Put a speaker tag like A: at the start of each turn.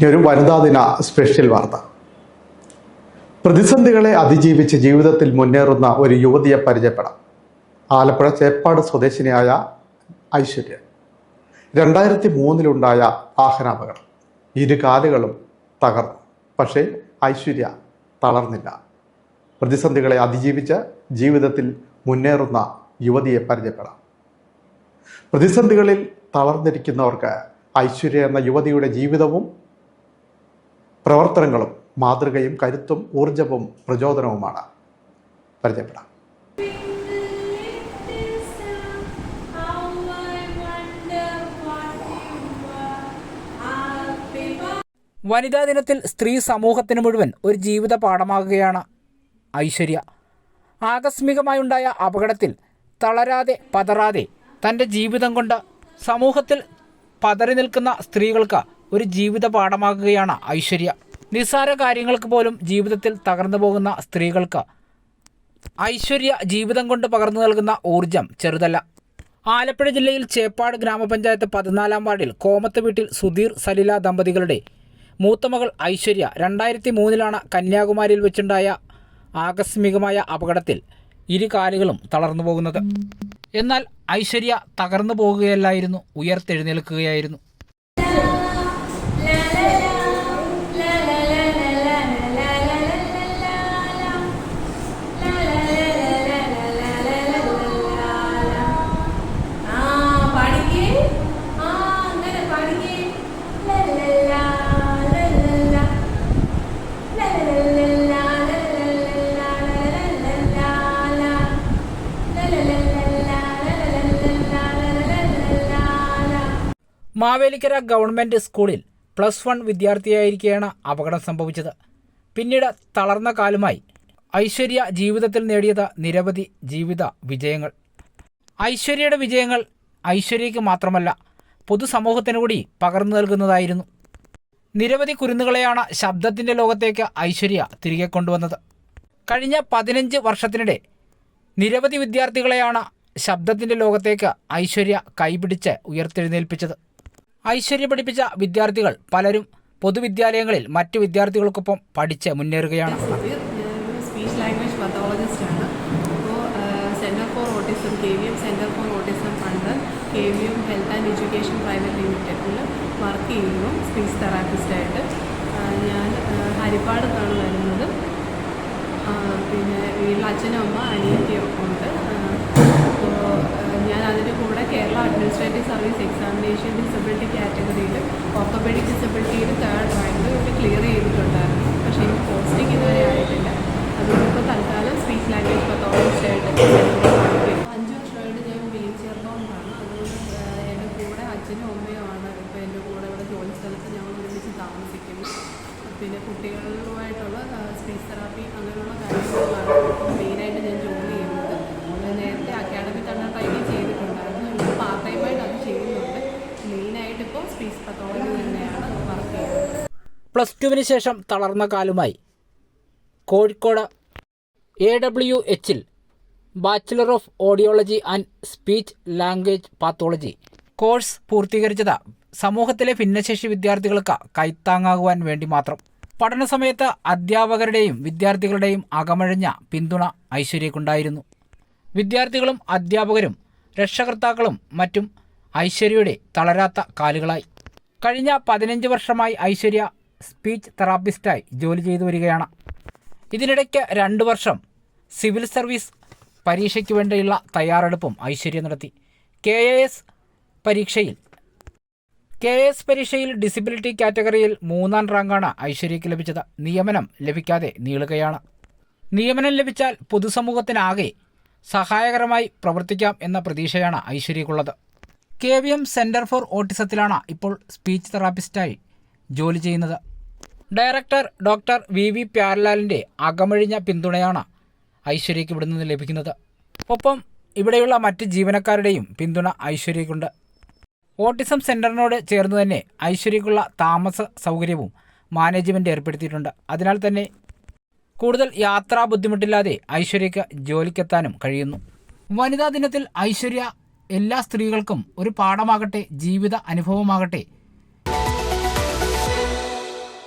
A: ഒരു വനിതാ ദിന സ്പെഷ്യൽ വാർത്ത. പ്രതിസന്ധികളെ അതിജീവിച്ച് ജീവിതത്തിൽ മുന്നേറുന്ന ഒരു യുവതിയെ പരിചയപ്പെടാം. ആലപ്പുഴ ചേപ്പാട് സ്വദേശിനിയായ ഐശ്വര്യ. രണ്ടായിരത്തി മൂന്നിലുണ്ടായ വാഹനാപകടം. ഇരു കാലുകളും തകർന്നു. പക്ഷേ ഐശ്വര്യ തളർന്നില്ല. പ്രതിസന്ധികളെ അതിജീവിച്ച് ജീവിതത്തിൽ മുന്നേറുന്ന യുവതിയെ പരിചയപ്പെടാം. പ്രതിസന്ധികളിൽ തളർന്നിരിക്കുന്നവർക്ക് ഐശ്വര്യ എന്ന യുവതിയുടെ ജീവിതവും പ്രവർത്തനങ്ങളും മാതൃകയും കരുത്തും ഊർജവും പ്രചോദനവുമാണ്. പരിചയപ്പെടാം.
B: വനിതാ ദിനത്തിൽ സ്ത്രീ സമൂഹത്തിന് മുഴുവൻ ഒരു ജീവിത പാഠമാകുകയാണ് ഐശ്വര്യ. ആകസ്മികമായുണ്ടായ അപകടത്തിൽ തളരാതെ പതറാതെ തന്റെ ജീവിതം കൊണ്ട് സമൂഹത്തിൽ പതറി നിൽക്കുന്ന സ്ത്രീകൾക്ക് ഒരു ജീവിത പാഠമാകുകയാണ് ഐശ്വര്യ. നിസ്സാര കാര്യങ്ങൾക്ക് പോലും ജീവിതത്തിൽ തകർന്നു പോകുന്ന സ്ത്രീകൾക്ക് ഐശ്വര്യ ജീവിതം കൊണ്ട് പകർന്നു നൽകുന്ന ഊർജം ചെറുതല്ല. ആലപ്പുഴ ജില്ലയിൽ ചേപ്പാട് ഗ്രാമപഞ്ചായത്ത് പതിനാലാം വാർഡിൽ കോമത്ത് വീട്ടിൽ സുധീർ സലില ദമ്പതികളുടെ മൂത്തമകൾ ഐശ്വര്യ രണ്ടായിരത്തി മൂന്നിലാണ് കന്യാകുമാരിയിൽ വെച്ചുണ്ടായ ആകസ്മികമായ അപകടത്തിൽ ഇരു കാലുകളും തളർന്നു പോകുന്നത്. എന്നാൽ ഐശ്വര്യ തകർന്നു പോകുകയല്ലായിരുന്നു ഉയർത്തെഴുന്നേൽക്കുകയായിരുന്നു. മാവേലിക്കര ഗവൺമെന്റ് സ്കൂളിൽ പ്ലസ് വൺ വിദ്യാർത്ഥിയായിരിക്കെയാണ് അപകടം സംഭവിച്ചത്. പിന്നീട് തളർന്ന കാലുമായി ഐശ്വര്യ ജീവിതത്തിൽ നേടിയത് നിരവധി ജീവിത വിജയങ്ങൾ. ഐശ്വര്യയുടെ വിജയങ്ങൾ ഐശ്വര്യയ്ക്ക് മാത്രമല്ല പൊതുസമൂഹത്തിനു കൂടി പകർന്നു നൽകുന്നതായിരുന്നു. നിരവധി കുരുന്നുകളെയാണ് ശബ്ദത്തിന്റെ ലോകത്തേക്ക് ഐശ്വര്യ തിരികെ കൊണ്ടുവന്നത്. കഴിഞ്ഞ പതിനഞ്ച് വർഷത്തിനിടെ നിരവധി വിദ്യാർത്ഥികളെയാണ് ശബ്ദത്തിന്റെ ലോകത്തേക്ക് ഐശ്വര്യ കൈപിടിച്ച് ഉയർത്തെഴുന്നേൽപ്പിച്ചത്. ഐശ്വര്യ പഠിപ്പിച്ച വിദ്യാർത്ഥികൾ പലരും പൊതുവിദ്യാലയങ്ങളിൽ മറ്റ് വിദ്യാർത്ഥികൾക്കൊപ്പം പഠിച്ച് മുന്നേറുകയാണ്.
C: സ്പീച്ച് ലാംഗ്വേജ് പത്തോളജിസ്റ്റ് ആണ് അപ്പോൾ centre for autism K V M centre for autism fund K V M health and education private ലിമിറ്റഡിൽ വർക്ക് ചെയ്യുന്നു സ്പീച്ച് തെറാപ്പിസ്റ്റായിട്ട്. ഞാൻ ഹരിപ്പാട് നിന്നാണ് വരുന്നത്. അച്ഛനും അമ്മ അനിയത്തിയും ഉണ്ട്. അപ്പോൾ ഞാൻ അതിന്റെ കൂടെ Kerala administrative service examination disability കാറ്റഗറിയിൽ ഓർത്തോപെഡിക് ഡിസബിലിറ്റിയിൽ തേർഡ് റാങ്ക് ഇവിടെ ക്ലിയർ ചെയ്തിട്ടുണ്ടായിരുന്നു. പക്ഷേ എനിക്ക് പോസ്റ്റിംഗ് ഇതുവരെ ആയിട്ടില്ല. അതുകൊണ്ട് ഇപ്പോൾ തൽക്കാലം സ്പീച്ച് ലാംഗ്വേജ് പത്തോളജിസ്റ്റ്
B: പ്ലസ് ടുവിന് ശേഷം തളർന്ന കാലുമായി. കോഴിക്കോട് എ ഡബ്ല്യു എച്ചിൽ bachelor of audiology and speech language pathology course പൂർത്തീകരിച്ചത് സമൂഹത്തിലെ ഭിന്നശേഷി വിദ്യാർത്ഥികൾക്ക് കൈത്താങ്ങാകുവാൻ വേണ്ടി മാത്രം. പഠന സമയത്ത് അധ്യാപകരുടെയും വിദ്യാർത്ഥികളുടെയും അകമഴിഞ്ഞ പിന്തുണ ഐശ്വര്യക്കുണ്ടായിരുന്നു. വിദ്യാർത്ഥികളും അധ്യാപകരും രക്ഷകർത്താക്കളും മറ്റും ഐശ്വര്യയുടെ തളരാത്ത കാലുകളായി. കഴിഞ്ഞ പതിനഞ്ച് വർഷമായി ഐശ്വര്യ സ്പീച്ച് തെറാപ്പിസ്റ്റായി ജോലി ചെയ്തു വരികയാണ്. ഇതിനിടയ്ക്ക് രണ്ട് വർഷം സിവിൽ സർവീസ് പരീക്ഷയ്ക്ക് വേണ്ടിയുള്ള തയ്യാറെടുപ്പും ഐശ്വര്യ നടത്തി. കെ എ എസ് പരീക്ഷയിൽ കെ എസ് പരീക്ഷയിൽ ഡിസബിലിറ്റി കാറ്റഗറിയിൽ മൂന്നാം റാങ്കാണ് ഐശ്വര്യയ്ക്ക് ലഭിച്ചത്. നിയമനം ലഭിക്കാതെ നീളുകയാണ്. നിയമനം ലഭിച്ചാൽ പൊതുസമൂഹത്തിനാകെ സഹായകരമായി പ്രവർത്തിക്കാം എന്ന പ്രതീക്ഷയാണ് ഐശ്വര്യക്കുള്ളത് K V M centre for ഓട്ടിസത്തിലാണ് ഇപ്പോൾ സ്പീച്ച് തെറാപ്പിസ്റ്റായി ജോലി ചെയ്യുന്നത്. ഡയറക്ടർ ഡോക്ടർ വി വി പ്യാരലാലിന്റെ അകമഴിഞ്ഞ പിന്തുണയാണ് ഐശ്വര്യയ്ക്ക് ഇവിടെ നിന്ന് ലഭിക്കുന്നത്. ഒപ്പം ഇവിടെയുള്ള മറ്റ് ജീവനക്കാരുടെയും പിന്തുണ ഐശ്വര്യയ്ക്കുണ്ട്. ഓട്ടിസം സെന്ററിനോട് ചേർന്ന് തന്നെ ഐശ്വര്യക്കുള്ള താമസ സൗകര്യവും മാനേജ്മെന്റ് ഏർപ്പെടുത്തിയിട്ടുണ്ട്. അതിനാൽ തന്നെ കൂടുതൽ യാത്രാ ബുദ്ധിമുട്ടില്ലാതെ ഐശ്വര്യയ്ക്ക് ജോലിക്കെത്താനും കഴിയുന്നു. വനിതാ ദിനത്തിൽ ഐശ്വര്യ എല്ലാ സ്ത്രീകൾക്കും ഒരു പാഠമാകട്ടെ ജീവിത അനുഭവമാകട്ടെ.